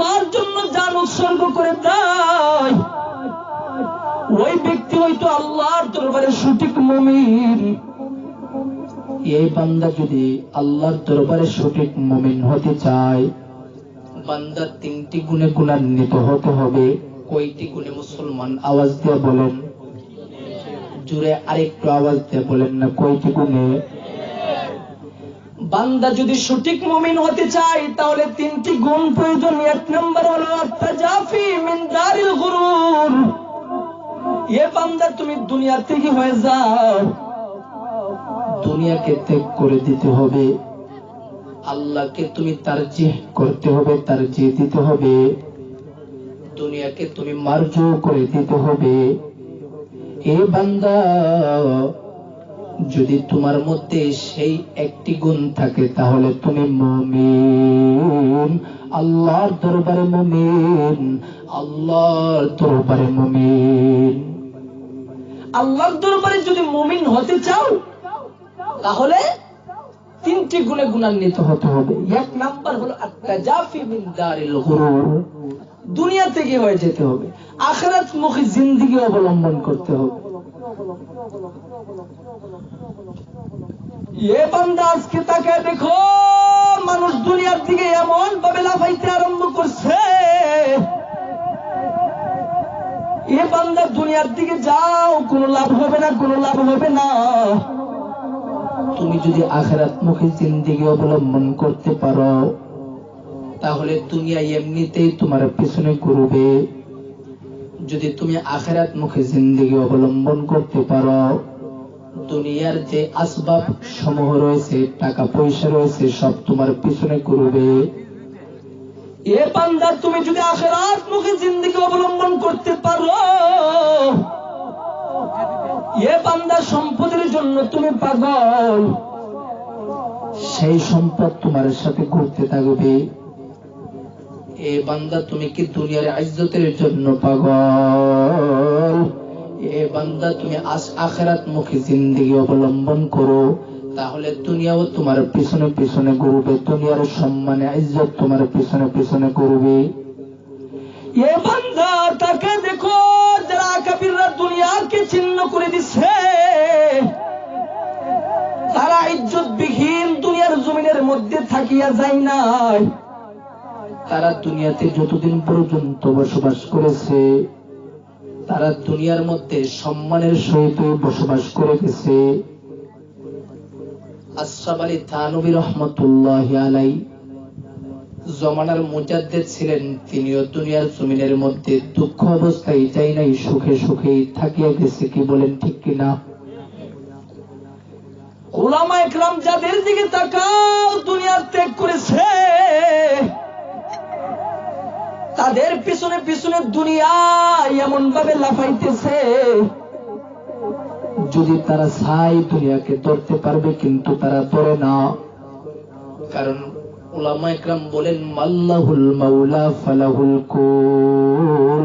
আল্লাহর জন্য জান উৎসর্গ করে দেয়। ওই ব্যক্তি হয়তো আল্লাহর দরবারে সঠিক মুমিন। এই বান্দা যদি আল্লাহর দরবারে সঠিক মুমিন হতে চায় বান্দা তিনটি গুণে গুণান্বিত হতে হবে। কয়টি গুণে মুসলমান আওয়াজ দিয়ে বলেন? জুড়ে আরেকটু আওয়াজ দিয়ে বলেন না, কয়টি গুণে? বান্দা যদি সঠিক মুমিন হতে চায়, তাহলে তিনটি গুণ প্রয়োজন। এক নম্বর হলো আত্তাজাফি মিন দারিল গুরুর। এ বান্দা তুমি দুনিয়া থেকে হয়ে যাও। দুনিয়াকে ত্যাগ করে দিতে হবে। আল্লাহকে তুমি তার যে করতে হবে তার যে দিতে হবে। দুনিয়াকে তুমি মার্জ করে দিতে হবে। এ বান্দা যদি তোমার মধ্যে সেই একটি গুণ থাকে, তাহলে তুমি মমিন। আল্লাহর দরবারে মমিন। আল্লাহর দরবারে মমিন। আল্লাহর দরবারে যদি মমিন হতে চাও, তাহলে তিনটি গুণে গুণান্বিত হতে হবে। এক নাম্বার হলো আত্তাজাফি মিন দুনিয়া থেকে হয়ে যেতে হবে। আখেরাত মুখী জিন্দিগি অবলম্বন করতে হবে। আজকে তাকে দেখো, মানুষ দুনিয়ার দিকে এমন ভাবে লাফাইতে আরম্ভ করছে। এ বান্দা দুনিয়ার দিকে যাও, কোনো লাভ হবে না, কোনো লাভ হবে না। তুমি যদি আখেরাত মুখী জিন্দিগি অবলম্বন করতে পারো, তাহলে দুনিয়া এমনিতেই তোমার পিছনে ঘুরবে। যদি তুমি আখেরাত মুখে জিন্দিগি অবলম্বন করতে পারো, দুনিয়ার যে আসবাব সমূহ রয়েছে, টাকা পয়সা রয়েছে, সব তোমার পিছনে ঘুরবে। এ বান্দা, তুমি যদি আখেরাত মুখে জিন্দিগি অবলম্বন করতে পারো, এ বান্দা, সম্পদের জন্য তুমি পাগল। সেই সম্পদ তোমার সাথে ঘুরতে থাকবে। এ বান্দা, তুমি কি দুনিয়ার ইজ্জতের জন্য পাগল? এ বান্দা, তুমি আস- আখেরাত মুখী জিন্দিগি অবলম্বন করো। তাহলে দুনিয়াও তোমার পিছনে পিছনে ঘুরবে, দুনিয়ার সম্মানে ইজ্জত তোমার পিছনে পিছনে ঘুরবে। এ বান্দা, তাকে দেখো, যারা কাবিররা দুনিয়াকে ছিন্ন করে দিচ্ছে। তারা ইজ্জত বিহীন দুনিয়ার জমিনের মধ্যে থাকিয়া যায় নাই। তারা দুনিয়াতে যতদিন পর্যন্ত বসবাস করেছে, তারা দুনিয়ার মধ্যে সম্মানের সহিত বসবাস করে গেছে। আশরাফ আলী থানবী রহমতুল্লাহ আলাই জমানার মুজাদ্দেদ ছিলেন। তিনিও দুনিয়ার জমিনের মধ্যে দুঃখ অবস্থায় যাই নাই, সুখে সুখেই থাকিয়া গেছে কি বলেন ঠিক কিনা? ওলামা একরাম যাদের দিকে তাকাও, দুনিয়ার ত্যাগ করেছে। তাদের পিছনে পিছনে দুনিয়া এমন ভাবে লাফাইতেছে। যদি তারা চাই দুনিয়াকে ধরতে পারবে, কিন্তু তারা ধরে না। কারণ ওলামা একরাম বলেন, মাল্লাহুল মাওলা ফালাহুল কুল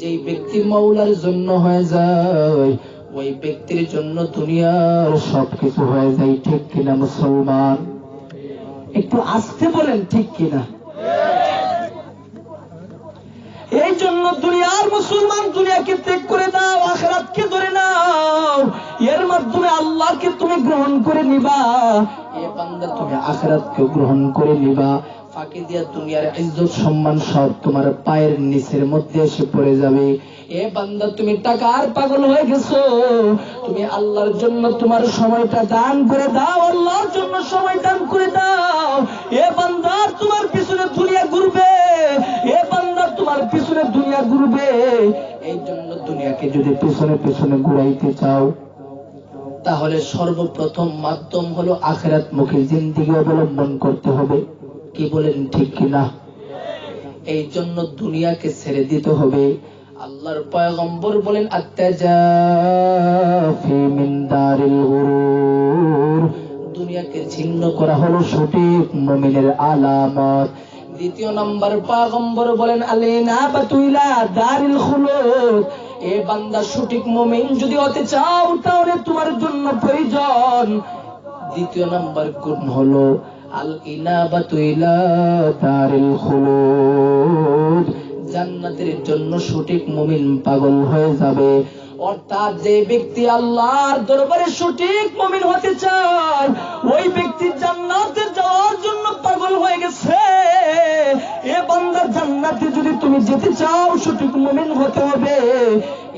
যেই ব্যক্তি মাওলার জন্য হয়ে যায়, ওই ব্যক্তির জন্য দুনিয়ার সবকিছু হয়ে যায়, ঠিক কিনা মুসলমান? একটু আসতে বলেন, ঠিক কিনা? তুমি আখরাতকে গ্রহণ করে নিবা। ফাঁকি দিয়া দুনিয়ার ইজ্জত, সম্মান সব তোমার পায়ের নিচের মধ্যে এসে পড়ে যাবে। এ বান্দা, তুমি টাকার পাগল হয়ে গেছো। তুমি আল্লাহর জন্য তোমার সময়টা দান করে দাও, আল্লাহর জন্য সময় দান করে দাও। এ বান্দার তোমার পিছনে দুনিয়া ঘুরবে। এ বান্দা তোমার পিছনে দুনিয়া ঘুরবে। এই জন্য দুনিয়াকে যদি পিছনে পিছনে ঘুরাইতে চাও তাহলে সর্বপ্রথম মাধ্যম হলো আখেরাত মুখী জিন্দিগি অবলম্বন করতে হবে। কি বলেন ঠিক কিনা? এই জন্য দুনিয়াকে ছেড়ে দিতে হবে। আল্লাহর পয়গম্বর বলেন দুনিয়াকে ছিন্ন করা হলো সঠিক মুমিনের আলামত। দ্বিতীয় নম্বর পয়গম্বর বলেন আলিনা বাতুইলা দারিল খুলুদ। এ বান্দা সঠিক মুমিন, যদি হতে চাও তাহলে তোমার জন্য প্রয়োজন। দ্বিতীয় নম্বর গুণ হলো? আল ইনাবাতু ইলা দারিল খুলুদ। জন্য সঠিক মুমিন পাগল হয়ে যাবে। অর্থাৎ যে ব্যক্তি আল্লাহর দরবারে সঠিক মুমিন হতে চায়, ওই ব্যক্তি জান্নাতে যাওয়ার জন্য পাগল হয়ে গেছে। এ বান্দা জান্নাতে যদি তুমি যেতে চাও, সঠিক মুমিন হতে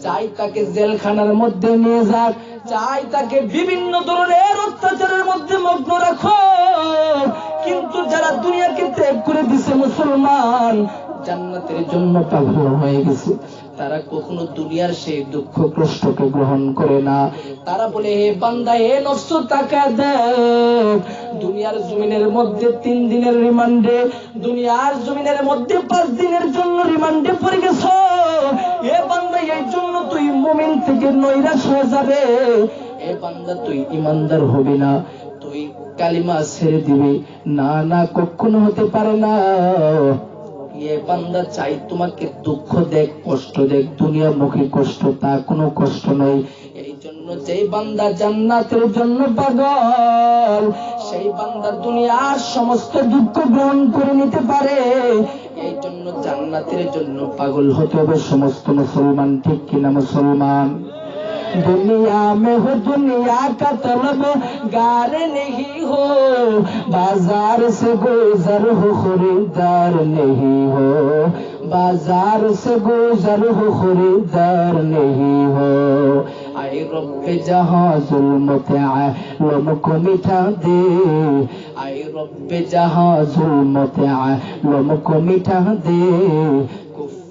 চাই তাকে জেলখানার মধ্যে নিয়ে যাক, চাই তাকে বিভিন্ন ধরনের অত্যাচারের মধ্যে মগ্ন রাখো কিন্তু যারা দুনিয়াকে ত্যাগ করে দিছে মুসলমান জান্নাতের জন্য পাগল হয়ে গেছে। তারা কখনো দুনিয়ার সেই দুঃখ কষ্টকে গ্রহণ করে না। তারা বলে, হে বান্দা, হে নফস টাকা দেখ। দুনিয়ার জমিনের মধ্যে তিন দিনের রিমান্ডে, দুনিয়ার জমিনের মধ্যে পাঁচ দিনের জন্য রিমান্ডে পড়ে গেছ। এ বান্দা, এই জন্য তুই মুমিন থেকে নৈরাশ হয়ে যাবে। এ বান্দা, তুই ইমানদার হবি না। তুই কালিমা ছেড়ে দিবি। না না, কখনো হতে পারে না। এ বান্দা চাই, তোমাকে দুঃখ দেখ, কষ্ট দেখ কষ্ট কোনো কষ্ট নয় এই জন্য যেই বান্দা জান্নাতের জন্য পাগল, সেই দুনিয়ার সমস্ত দুঃখ গ্রহণ করে নিতে পারে। এই জন্য জান্নাতের জন্য পাগল হতে হবে সমস্ত মুসলমান, ঠিক কিনা মুসলমান? दुनिया में हो, दुनिया का तलब गार नहीं हो। बाज़ार से गुजर हो, खरीदार नहीं हो। बाज़ार से गुजर हो, खरीदार नहीं हो। आए रब जहाँ जुल्म लम को मिठा दे। आए रब जहाँ जुल्म लम को मिठा दे।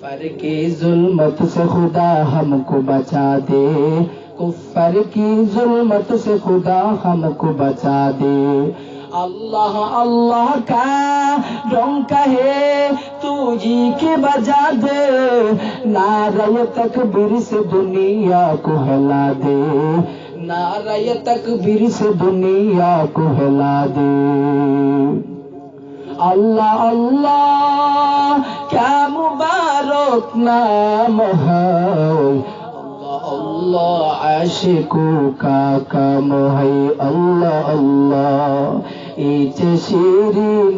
कुफर की जुल्मत से खुदा हमको बचा दे। कुफर की जुल्मत से खुदा हमको बचा दे। अल्लाह अल्लाह का डोंका है तू जी के बजा दे। नारय तकबीर से दुनिया को हिला दे। नारय तकबीर से दुनिया को हिला दे। আল্লাহ আল্লাহ ক্যামবারক নাম আল্লাহ কাকা আল্লাহ আল্লাহ এই যে শিরিন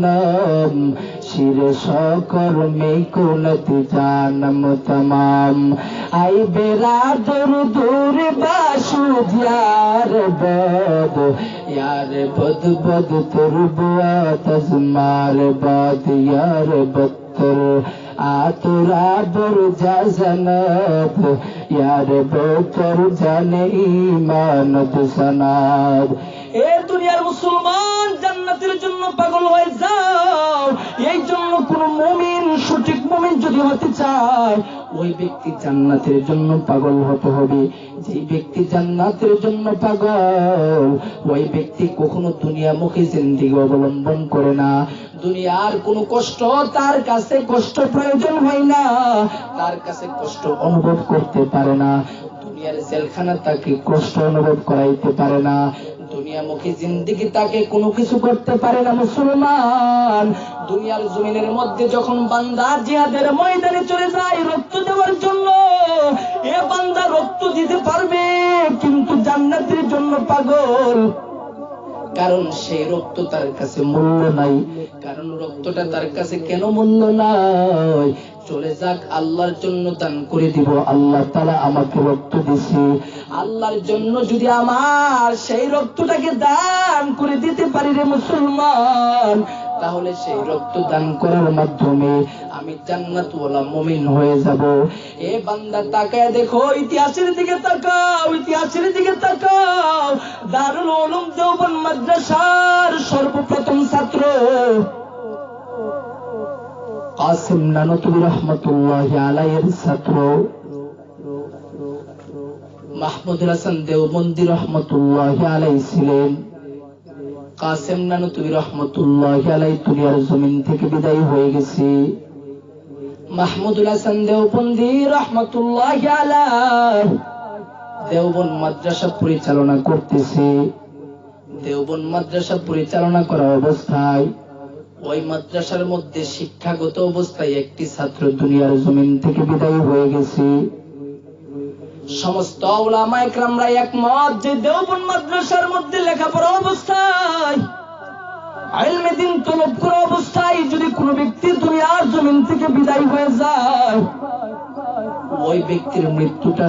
নাম। শির সকর মে কোনতি জানম তমাম। আই বেরা দূর দূর বাসু জিয়ার বদ। ইয়ার বদ বদ তোর বুয়া তজমার বদ ইয়ার বত্তর আতুরা বর জাজনত ইয়ার বতর জানে ইমানত সনাদ এ দুনিয়ার মুসলমান জান্নাতের জন্য পাগল হয়ে যাও এই জন্য কোন মুমিন মুমিন যদি হতে চায়, ওই ব্যক্তি জান্নাতের জন্য পাগল হতে হবে। যে ব্যক্তি জান্নাতের জন্য পাগল, ওই ব্যক্তি কখনো দুনিয়ামুখী জিন্দিগি অবলম্বন করে না। দুনিয়ার কোনো কষ্ট তার কাছে কষ্ট প্রয়োজন হয় না, তার কাছে কষ্ট অনুভব করতে পারে না। দুনিয়ার জেলখানা তাকে কষ্ট অনুভব করাইতে পারে না। দুনিয়ামুখী জিন্দিগি তাকে কোনো কিছু করতে পারে না মুসলমান। দুনিয়ার জমিনের মধ্যে যখন বান্দা জিহাদের ময়দানে চলে যায় রক্ত দেওয়ার জন্য, এ বান্দা রক্ত দিতে পারবে, কিন্তু জান্নাতের জন্য পাগল। কারণ সেই রক্ত তার কাছে মূল্য নাই। কারণ রক্তটা তার কাছে কেন মূল্য নাই? চলে যাক, আল্লাহর জন্য দান করে দিব। আল্লাহ তারা আমাকে রক্ত দিছে। আল্লাহর জন্য যদি আমার সেই রক্তটাকে দান করে দিতে পারি রে মুসলমান, তাহলে সেই রক্ত দান করার মাধ্যমে আমি জান্নাতওয়ালা মুমিন হয়ে যাব। এ বান্দা তাকায় দেখো, ইতিহাসের দিকে তাকাও, ইতিহাসের দিকে তাকাও। দারুল উলুম দেওবন্দ মাদ্রাসার কাসিম নানতুবি রহমতুল্লাহ আলাইয়ের ছাত্র। মাহমুদুল হাসান দেওবন্দি রহমতুল্লাহ আলাই ছিলেন। কাসেম নানতুবি রহমতুল্লাহ আলাই দুনিয়ার জমিন থেকে বিদায় হয়ে গেছে। মাহমুদুল হাসান দেওবন্দি রহমতুল্লাহ আলাই দেওবন মাদ্রাসা পরিচালনা করতেছে। দেওবন মাদ্রাসা পরিচালনা করা অবস্থায় ওই মাদ্রাসার মধ্যে শিক্ষাগত অবস্থায় একটি ছাত্র দুনিয়ার জমিন থেকে বিদায় হয়ে গেছে। সমস্ত একমত যে মাদ্রাসার মধ্যে লেখাপড়া অবস্থায় অবস্থায় যদি কোনো ব্যক্তি দুনিয়ার জমিন থেকে বিদায় হয়ে যায়, ওই ব্যক্তির মৃত্যুটা